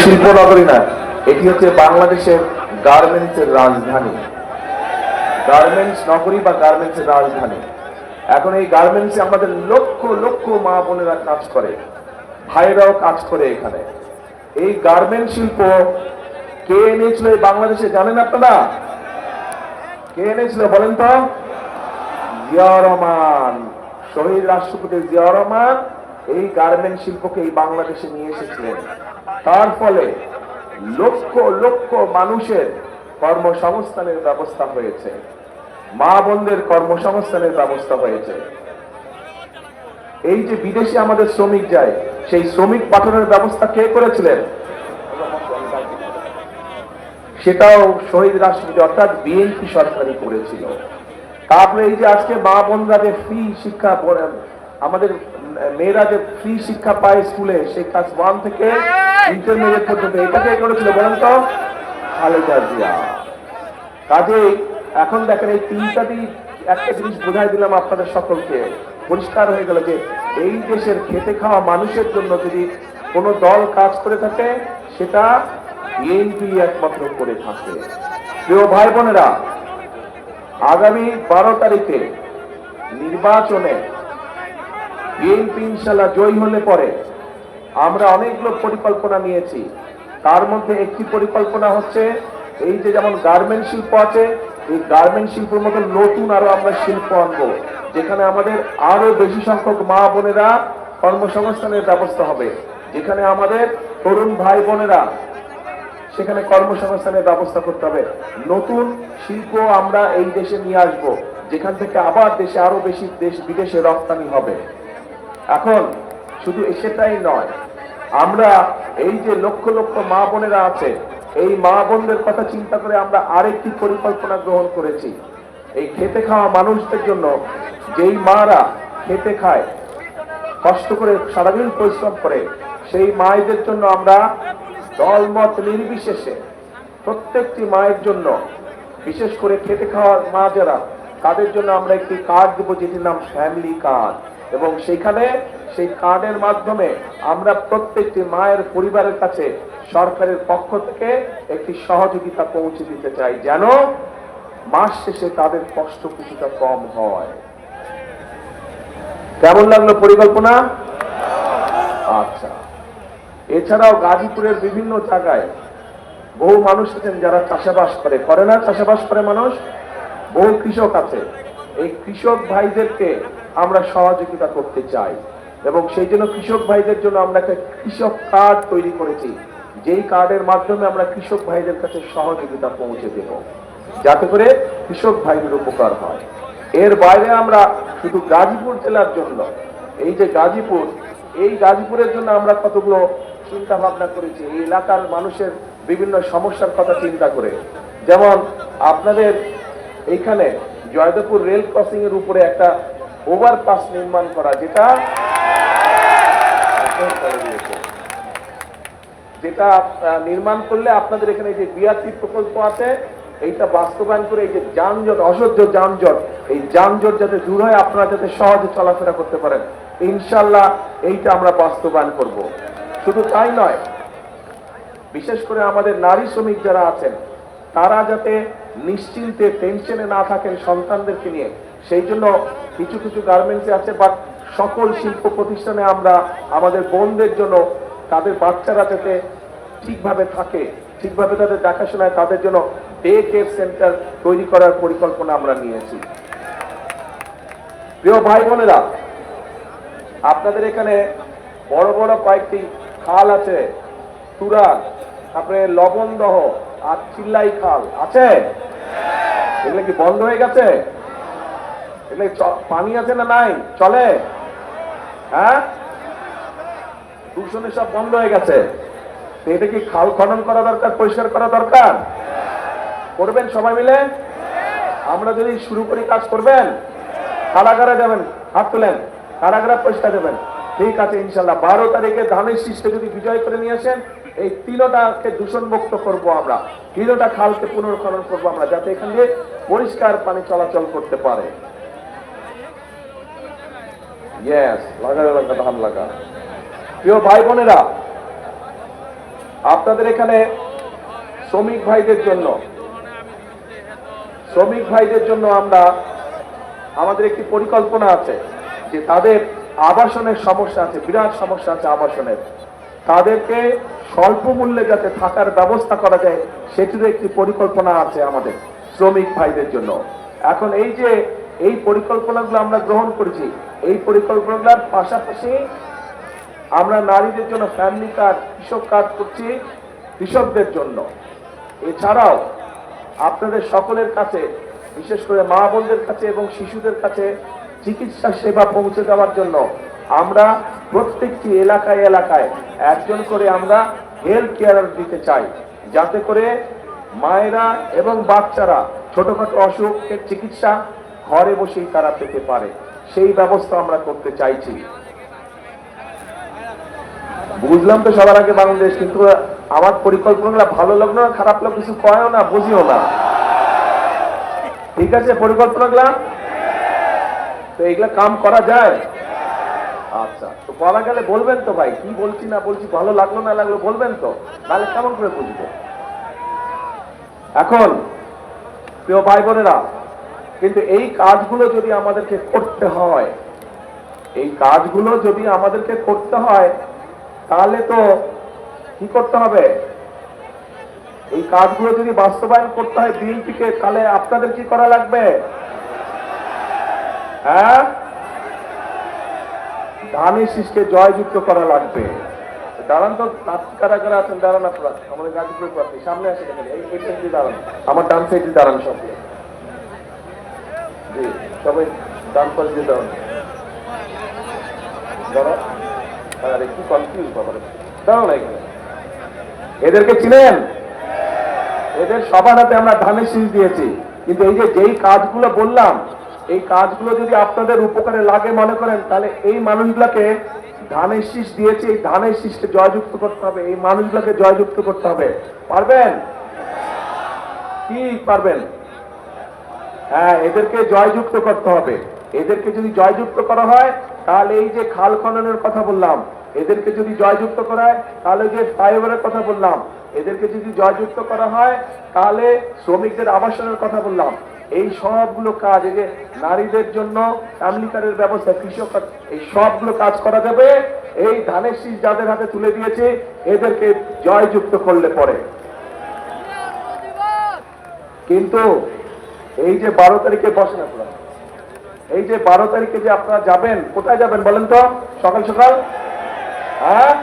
শিল্প নগরী না, এটি হচ্ছে বাংলাদেশের গার্মেন্টসের রাজধানী। গার্মেন্টস নগরী বা গার্মেন্টসের রাজধানী। এখন এই গার্মেন্টসে আমাদের লক্ষ লক্ষ মা বোনেরা কাজ করে ভাইরাও কাজ করে এখানে। এই গার্মেন্ট শিল্প কে এনেছিল এই বাংলাদেশে, জানেন আপনারা? কে এনেছিল বলেন তো? জিয়া রহমান। শহীদ রাষ্ট্রপতি জিয়া রহমান এই গার্মেন্ট শিল্পকে এই বাংলাদেশে নিয়ে এসেছিলেন। তার ফলে লক্ষ লক্ষ মানুষের কর্মসংস্থানের ব্যবস্থা হয়েছে। মা বোনদের কর্মসংস্থানের ব্যবস্থা হয়েছে। এই যে বিদেশে আমাদের শ্রমিক যায়, সেই শ্রমিক পাঠানোর ব্যবস্থা কে করেছিলেন? সেটাও শহীদ রাষ্ট্রপতি অর্থাৎ বিএনপি সরকারই করেছিল। তারপরে এই যে আজকে মা বোনরা যে ফ্রি শিক্ষা আমাদের মেয়েরা যে ফ্রি শিক্ষা পায় স্কুলে সেই ক্লাস ওয়ান থেকে ইন্টারমিডিয়েট পর্যন্ত এটা কে করেছিল বলেন তো? খালেদা জিয়া। কাজেই এখন দেখেন এই তিনটাতেই একটা জিনিস বোঝাই দিলাম আপনাদের সকলকে। পরিষ্কার হয়ে গেল যে এই দেশের খেতে খাওয়া মানুষের জন্য যদি কোনো দল কাজ করে থাকে সেটা বিএনপি একমাত্র করে থাকে। প্রিয় ভাই বোনেরা আগামী বারো তারিখে নির্বাচনে বিএনপি ইনশাল্লাহ জয়ী হলে পরে আমরা অনেকগুলো পরিকল্পনা নিয়েছি। তার মধ্যে একটি পরিকল্পনা হচ্ছে, এই যে যেমন গার্মেন্ট শিল্প আছে, এই গার্মেন্ট শিল্পের মতো নতুন আরও আমরা শিল্প আনব, যেখানে আমাদের আরও বেশি সংখ্যক মা বোনেরা কর্মসংস্থানের ব্যবস্থা হবে। যেখানে আমাদের তরুণ ভাই বোনেরা সেখানে কর্মসংস্থানের ব্যবস্থা করতে হবে। নতুন শিল্প আমরা এই দেশে নিয়ে আসব, যেখান থেকে আবার দেশে আরও বেশি দেশ বিদেশে রপ্তানি হবে। এখন শুধু সেটাই নয়, আমরা এই যে লক্ষ লক্ষ মা বোনেরা আছে, এই মা বোনদের কথা চিন্তা করে আমরা আরেকটি পরিকল্পনা গ্রহণ করেছি। এই খেতে খাওয়া মানুষদের জন্য যেই মারা খেতে খায়, কষ্ট করে সারাদিন পরিশ্রম করে, সেই মায়েদের জন্য আমরা দলমত নির্বিশেষে প্রত্যেকটি মায়ের জন্য, বিশেষ করে খেতে খাওয়ার মা যারা, তাদের জন্য আমরা একটি কার্ড দেবো যেটির নাম ফ্যামিলি কার্ড এবং সেখানে সেই কার্ডের মাধ্যমে আমরা প্রত্যেকটি মায়ের পরিবারের কাছে সরকারের পক্ষ থেকে একটি সহযোগিতা পৌঁছে দিতে চাই যেন মাস শেষে তাদের কষ্ট কিছুটা কম হয়। কেমন লাগল পরিকল্পনা? আচ্ছা। এছাড়াও গাজীপুরের বিভিন্ন জায়গায় বহু মানুষ আছেন যারা চাষাবাস করে। করে না চাষাবাস করে মানুষ? বহু কৃষক আছে। এই কৃষক ভাইদেরকে আমরা সহযোগিতা করতে চাই। এবং সেই জন্য কৃষক ভাইদের জন্য আমরা একটা কৃষক কার্ড তৈরি করেছি। যেই কার্ডের মাধ্যমে আমরা কৃষক ভাইদের কাছে সহযোগিতা পৌঁছে দেব। যাতে করে কৃষক ভাইদের উপকার হয়। এর বাইরে আমরা শুধু গাজীপুর জেলার জন্য, এই যে গাজীপুর, এই গাজীপুরের জন্য আমরা কতগুলো চিন্তা ভাবনা করেছি। এই এলাকার মানুষের বিভিন্ন সমস্যার কথা চিন্তা করে। যেমন আপনাদের এইখানে জয়দেবপুর রেল ক্রসিং এর উপরে একটা ওভারপাস নির্মাণ করা যেটা যেটা নির্মাণ করলে আপনাদের এখানে যে বিআরটি প্রকল্প আছে, এইটা বাস্তবায়ন করে এই যে যানজট, অসহ্য যানজট, এই যানজট যাতে দূর হয়, আপনারা যাতে সহজে চলাফেরা করতে পারেন। ইনশাল্লাহ এইটা আমরা বাস্তবায়ন করব। শুধু তাই নয়, বিশেষ করে আমাদের নারী শ্রমিক যারা আছেন, তারা যাতে নিশ্চিন্তে টেনশনে না থাকেন সন্তানদেরকে নিয়ে সেই জন্য কিছু কিছু গার্মেন্টসে আছে বাট সকল শিল্প প্রতিষ্ঠানে আমরা আমাদের বোনদের জন্য, তাদের বাচ্চারা যাতে ঠিকভাবে থাকে, ঠিকভাবে তাদের দেখাশোনায়, তাদের জন্য ডে কেয়ার সেন্টার তৈরি করার পরিকল্পনা আমরা নিয়েছি। প্রিয় ভাই বোনেরা, আপনাদের এখানে বড় বড় কয়েকটি খাল আছে। তুরাগ, তারপরে লবণদহ আর চিল্লাই খাল। আছে? এগুলো কি বন্ধ হয়ে গেছে? চ- পানি আছে না নাই? চলে। হ্যাঁ? দূষণে সব বন্ধ হয়ে গেছে। এটা কি খাল খনন করা দরকার, পরিষ্কার করা দরকার? করবেন সবাই মিলে? আমরা যদি শুরু করি কাজ, করবেন? কারাগারে যাবেন, হাত তুলেন, কারাগারে পয়সা দেবেন। ঠিক আছে, ইনশাল্লাহ। বারো তারিখে ধানের শীষকে যদি বিজয় করে নিয়ে আসেন, এই তিনোটাকে দূষণ মুক্ত করব আমরা। তিনোটা খালকে পুনর্খনন করব আমরা, যাতে এখান দিয়ে পরিষ্কার পানি চলাচল করতে পারে। ইয়েস ধান লাগা প্রিয় ভাই বোনেরা, আপনাদের এখানে শ্রমিক ভাইদের জন্য, শ্রমিক ভাইদের জন্য আমরা, আমাদের একটি পরিকল্পনা আছে যে তাদের আবাসনের সমস্যা আছে, বিরাট সমস্যা আছে আবাসনের। তাদেরকে স্বল্প মূল্যে যাতে থাকার ব্যবস্থা করা যায়, সেটিরও একটি পরিকল্পনা আছে আমাদের শ্রমিক ভাইদের জন্য। এখন এই যে এই পরিকল্পনাগুলো আমরা গ্রহণ করেছি। এই পরিকল্পনাগুলোর পাশাপাশি আমরা নারীদের জন্য ফ্যামিলি কার্ড কৃষক কার্ড করছি কৃষকদের জন্য। এছাড়াও আপনাদের সকলের কাছে, বিশেষ করে মা বোনদের কাছে এবং শিশুদের কাছে চিকিৎসা সেবা পৌঁছে দেওয়ার জন্য আমরা প্রত্যেকটি এলাকায় এলাকায় একজন করে আমরা হেলথ কেয়ার দিতে চাই। যাতে করে মায়েরা এবং বাচ্চারা ছোটখাটো অসুখের চিকিৎসা ঘরে বসেই তারা পেতে পারে? সেই ব্যবস্থা আমরা করতে চাইছি। বুঝলাম তো সবার আগে বাংলাদেশ, কিন্তু আমার পরিকল্পনাগুলো ভালো লাগল না, খারাপ লাগল কিছু কয়ও না, বুঝিও না। ঠিক আছে, পরিকল্পনাগুলা? তো এগুলা কাম করা যায়। আচ্ছা তো করা গেলে বলবেন তো ভাই, কি বলছি না বলছি, ভালো লাগল না লাগল বলবেন তো তাহলে কেমন করে বুঝব? এখন, প্রিয় ভাই বোনেরা কিন্তু এই কাজগুলো যদি আমাদেরকে করতে হয়, এই কাজগুলো যদি আমাদেরকে করতে হয়, তাহলে তো কি করতে হবে? এই কাজগুলো যদি বাস্তবায়ন করতে হয় বিএনপিকে, তাহলে আপনাদের কি করা লাগবে? হ্যাঁ? ধানের শীষকে জয়যুক্ত করা লাগবে। দাঁড়ান তো, কারা কারা আছেন? দাঁড়ান আপনারা। আমাদের গাজীপুর প্রার্থী সামনে দেখেন এই দাঁড়ান। আমার ডান সাইডে দাঁড়ান সকলে সবাই দাঁড়ান দাঁড়া কনফিউজ এখানে। এদেরকে চিনেন? এদের সবার হাতে আমরা ধানের শীষ দিয়েছি। কিন্তু এই যে যেই কাজগুলো বললাম, এই কাজগুলো যদি আপনাদের উপকারে লাগে মনে করেন, তাহলে এই মানুষগুলোকে ধানের শীষ দিয়েছি, এই ধানের শীষকে জয়যুক্ত করতে হবে, এই মানুষগুলোকে জয়যুক্ত করতে হবে। পারবেন? কি পারবেন? হ্যাঁ এদেরকে জয়যুক্ত করতে হবে। এদেরকে যদি জয়যুক্ত করা হয়, তাহলে এই যে খাল খননের কথা বললাম, এদেরকে যদি জয়যুক্ত করা হয়, তাহলে যে ফ্লাইওভারের কথা বললাম, এদেরকে যদি জয়যুক্ত করা হয়, তাহলে শ্রমিকদের আবাসনের কথা বললাম। এই সবগুলো কাজ, এই যে নারীদের জন্য ফ্যামিলি ব্যবস্থা, কৃষক, এই সবগুলো কাজ করা যাবে। এই ধানের শীষ যাদের হাতে তুলে দিয়েছে, এদেরকে জয়যুক্ত করলে পরে। কিন্তু এই যে বারো তারিখে বসেন আপনারা। এই যে বারো তারিখে যে আপনারা যাবেন, কোথায় যাবেন বলেন তো? সকাল সকাল? হ্যাঁ?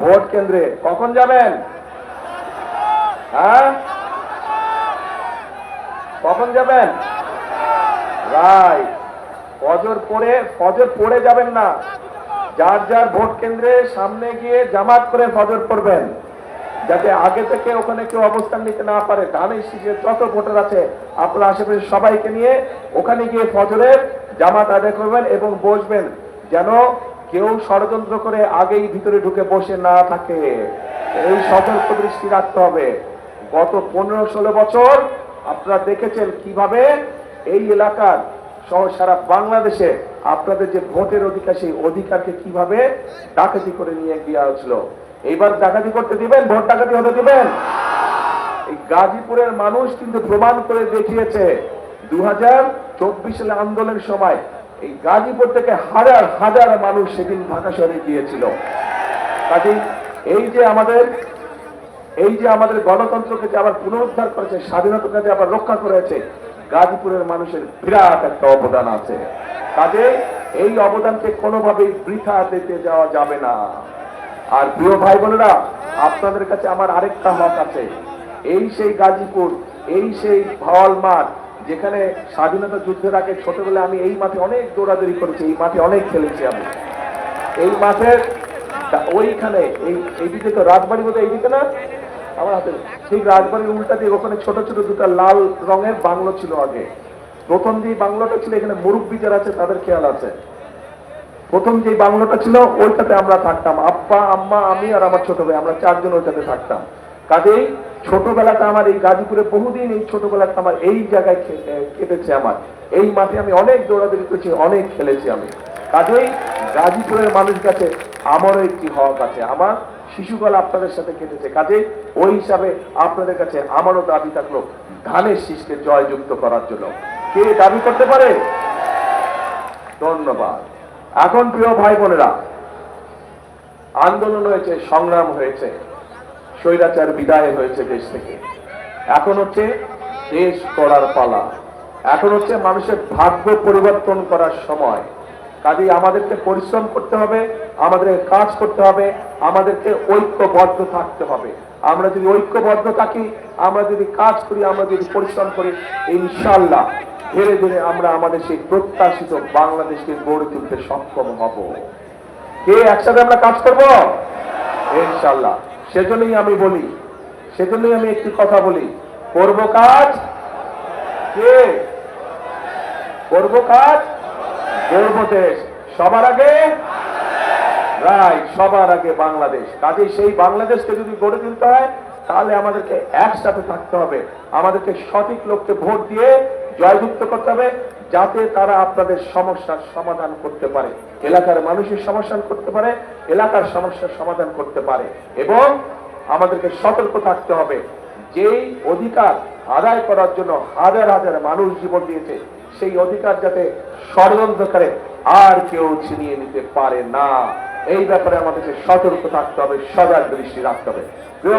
ভোট কেন্দ্রে। কখন যাবেন? হ্যাঁ? কখন যাবেন? ফজর পড়ে ফজর পড়ে যাবেন না। যার যার ভোট কেন্দ্রে সামনে গিয়ে জামাত করে ফজর পড়বেন। যাতে আগে থেকে ওখানে কেউ অবস্থান নিতে না পারে। ধানের শীষের যত ভোটার আছে, আপনার আশেপাশে সবাইকে নিয়ে ওখানে গিয়ে ফজরের জামাত আদায় করবেন এবং বসবেন, যেন কেউ ষড়যন্ত্র করে আগেই ভিতরে ঢুকে বসে না থাকে। এই সতর্ক দৃষ্টি রাখতে হবে। গত পনেরো ষোলো বছর আপনারা দেখেছেন কীভাবে এই এলাকার সহ সারা বাংলাদেশে আপনাদের যে ভোটের অধিকার, সেই অধিকারকে কীভাবে ডাকাতি করে নিয়ে দেওয়া হয়েছিল এইবার ডাকাতি করতে দিবেন, ভোট ডাকাতি হতে দিবেন। এই গাজীপুরের মানুষ কিন্তু প্রমাণ করে দেখিয়েছে দু হাজার চব্বিশ সালে আন্দোলনের সময় এই গাজীপুর থেকে হাজার হাজার মানুষ সেদিন ঢাকা শহরে গিয়েছিল। কাজে এই যে আমাদের, এই যে আমাদের গণতন্ত্রকে যে আবার পুনরুদ্ধার করেছে, স্বাধীনতাকে যে আবার রক্ষা করেছে, গাজীপুরের মানুষের বিরাট একটা অবদান আছে। কাজে এই অবদানকে কোনোভাবেই বৃথা দিতে যাওয়া যাবে না। আর প্রিয় ভাই বোনেরা, আপনাদের কাছে আমার আরেকটা হক আছে। এই সেই গাজীপুর, এই সেই ভাওয়াল মাঠ, যেখানে স্বাধীনতা যুদ্ধের আগে ছোটবেলায় আমি এই মাঠে অনেক দৌড়াদৌড়ি করেছি, এই মাঠে অনেক খেলেছি আমি। এই মাঠের ওইখানে, এই এইদিকে তো রাজবাড়ি বোধহয় এইদিকে না? আমার হাতে ঠিক রাজবাড়ির উল্টা দিয়ে ওখানে ছোট ছোট দুটো লাল রঙের বাংলো ছিল আগে। প্রথম যে বাংলোটা ছিল, এখানে মুরব্বী যারা আছে, তাদের খেয়াল আছে। প্রথম যে বাংলোটা ছিল, ওইটাতে আমরা থাকতাম। আব্বা, আম্মা, আমি আর আমার ছোট ভাই, আমরা চারজন ওইটাতে থাকতাম। কাজেই ছোটবেলাটা আমার এই গাজীপুরে, বহুদিন এই ছোটবেলাটা আমার এই জায়গায় কেটেছে আমার। এই মাঠে আমি অনেক দৌড়াদৌড়ি করেছি, অনেক খেলেছি আমি। কাজেই গাজীপুরের মানুষ কাছে আমারও একটি হক আছে। আমার শিশুকাল আপনাদের সাথে কেটেছে। কাজে ওই হিসাবে আপনাদের কাছে আমারও দাবি থাকল, ধানের শীষকে জয়যুক্ত করার জন্য। কে দাবি করতে পারে? ধন্যবাদ। এখন প্রিয় ভাই বোনেরা, আন্দোলন হয়েছে, সংগ্রাম হয়েছে, স্বৈরাচার বিদায় হয়েছে দেশ থেকে। এখন হচ্ছে দেশ করার পালা। এখন হচ্ছে মানুষের ভাগ্য পরিবর্তন করার সময়। কাজেই আমাদেরকে পরিশ্রম করতে হবে আমাদের কাজ করতে হবে, আমাদেরকে ঐক্যবদ্ধ থাকতে হবে। আমরা যদি ঐক্যবদ্ধ থাকি, আমরা যদি কাজ করি, আমরা যদি পরিশ্রম করি ইনশাল্লাহ ধীরে ধীরে আমরা আমাদের সেই প্রত্যাশিত বাংলাদেশকে গড়ে তুলতে সক্ষম হব। কে একসাথে আমরা কাজ করব? ইনশাল্লাহ সেজন্যই আমি বলি, সেজন্যই আমি একটি কথা বলি, করব কাজ কে? করব কাজ গর্ব দেশ। সবার আগে? রাইট, সবার আগে বাংলাদেশ। কাজে সেই বাংলাদেশকে যদি গড়ে তুলতে হয়, তাহলে আমাদেরকে একসাথে থাকতে হবে। আমাদেরকে সঠিক লোককে ভোট দিয়ে জয়যুক্ত করতে হবে যাতে তারা আপনাদের সমস্যার সমাধান করতে পারে। এলাকার মানুষের সমাধান করতে পারে, এলাকার সমস্যার সমাধান করতে পারে এবং আমাদেরকে সতর্ক থাকতে হবে। যেই অধিকার আদায় করার জন্য হাজার হাজার মানুষ জীবন দিয়েছে, সেই অধিকার যাতে ষড়যন্ত্র করে আর কেউ ছিনিয়ে নিতে পারে না। এই ব্যাপারে আমাদেরকে সতর্ক থাকতে হবে, সজাগ দৃষ্টি রাখতে হবে। প্রিয়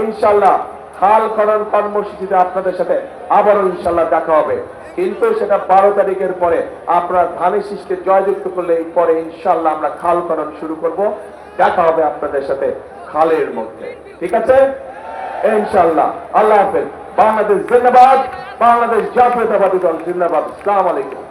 ইনশাল্লাহ খাল খনন কর্মসূচিতে আপনাদের সাথে আবারও ইনশাল্লাহ দেখা হবে। কিন্তু সেটা বারো তারিখের পরে আপনার ধানের শীষকে জয়যুক্ত করলে পরে ইনশাল্লাহ আমরা খাল খনন শুরু করব। দেখা হবে আপনাদের সাথে খালের মধ্যে। ঠিক আছে? ইনশাল্লাহ আল্লাহ হাফেজ। বাংলাদেশ জিন্দাবাদ। বাংলাদেশ জাতীয়তাবাদী দল জিন্দাবাদ। আসসালামু আলাইকুম।